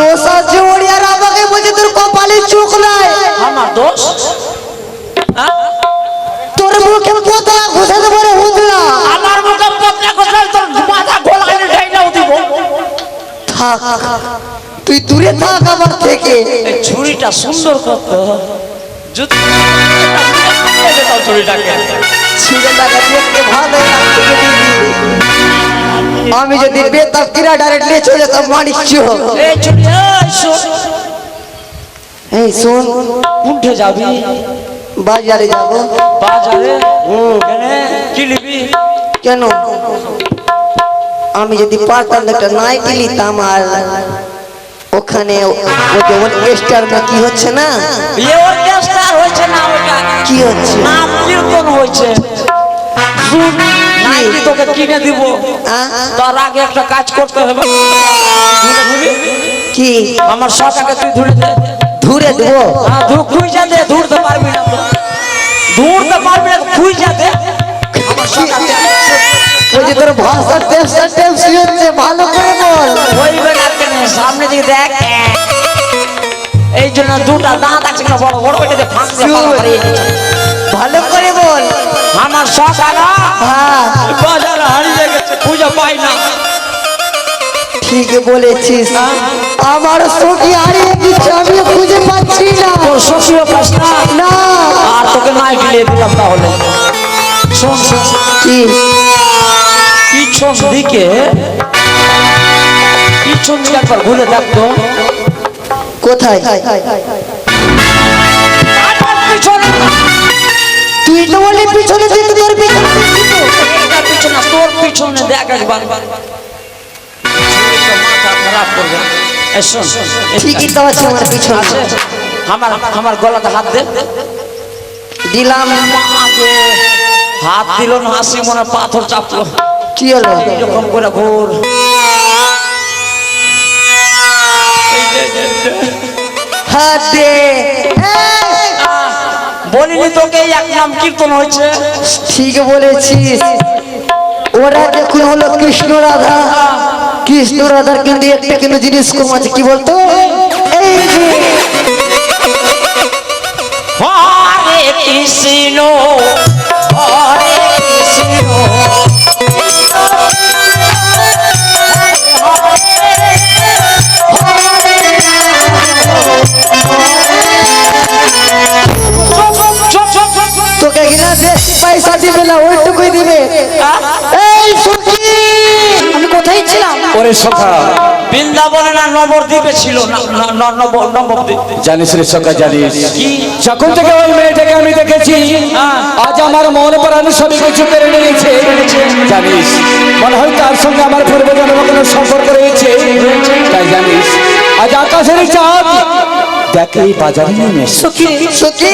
দোষ আছে ওড়িয়ার আমাকে বলছে তোর কপালে চোখ নাই। আমার দোষ? হ্যাঁ? তোর মুখে পোতা ঘুষাতে পারে হুদলা আমার মুখে কোথায় তোর মাথা গোলায় ঢাইলাও দিব। থাক তুই দূরে থাক আমার থেকে। ছুরিটা সুন্দর করতো যদি ছুরিটাকে। দেখতে ভালো লাগছে। আমি যদি বেতাব কিরা ডাইরেক্ট চলে যেতাম মানিকচ এই এই শোন। শোন। উঠে যাবি। বাজারে যাব। বাজারে? কেনে? কি নিবি? কেন? আমি যদি পারতাম একটা নাইটি নিতাম আর ওখানে যে অর্কেস্ট্রার না কি হচ্ছে না? অর্কেস্ট্রার না ওটা? কি হচ্ছে? নাম কীর্তন হয়েছে। তোকে কিনে দিব। তার আগে একটা কাজ করতে হবে। কি? আমার শটাকে তুই ধুলে দে। ধুরে দেবো? হ্যাঁ ধু খুঁজা দে ধুরতে পারবি না। ধুরতে পারবি না খুঁজা দে। আমার শটাকে ওই যে তোর ভাষা টেপসা টেপসি হচ্ছে ভালো করে বল। সামনে দিকে দেখ। এই জন্য দুটা দাঁত আছে না বড় বড় ওইটাতে ফাঁক দিয়ে পালা মারিয়ে দিচ্ছে। ভালো করে বল। আমার শটাকা হ্যাঁ বাজারে হারিয়ে গেছে পাই না। ঠিক বলেছিস। আমার সখী হারিয়ে দিচ্ছে আমি খুঁজে পাচ্ছি না। তোর পাস না। না। আর তোকে নাই গিলে দিলাম তাহলে। শোন শোন। কি? পিছন দিকে? পিছন দিকে একবার ঘুরে দেখতো কোথায়? তুই তো বলি পিছনে দিক তোর তোর পিছনে দেখ একবার। মাথা খারাপ করবে এই শোন। এই ঠিকই তো আছে আমার পিছনে। আমার আমার গলাতে হাত দে। দিলাম। হাত দিল না হাসি মনে পাথর চাপলো। কি হলো? এরকম করে ঘোর। হাত দে। বলিনি তোকে এক নাম কীর্তন হয়েছে। ঠিক বলেছিস। ওরা দেখুন হলো? কৃষ্ণ রাধা? কৃষ্ণ রাধার কিন্তু একটা কিন্তু জিনিস কম আছে কি বলতো? এই যে হরে কৃষ্ণ হরে কৃষ্ণ। তোকে কিনা বেশি পয়সা দিবে না ওইটুকুই দিবে এই সখী আমি কোথায় ছিলাম ওরে সখা। বৃন্দাবনে না নবদ্বীপে ছিল? জানিস রে সখা জানিস। যখন থেকে ওই মেয়েটাকে আমি দেখেছি আজ আমার মন প্রাণ সবই কিছু কেড়ে নিয়েছে। জানিস মনে হয় তার সঙ্গে আমার পূর্বজন্ম কোনো সম্পর্ক রয়েছে। তাই জানিস আজ আকাশের চাঁদ। দেখে বাজারে নেমে। সখী সখী।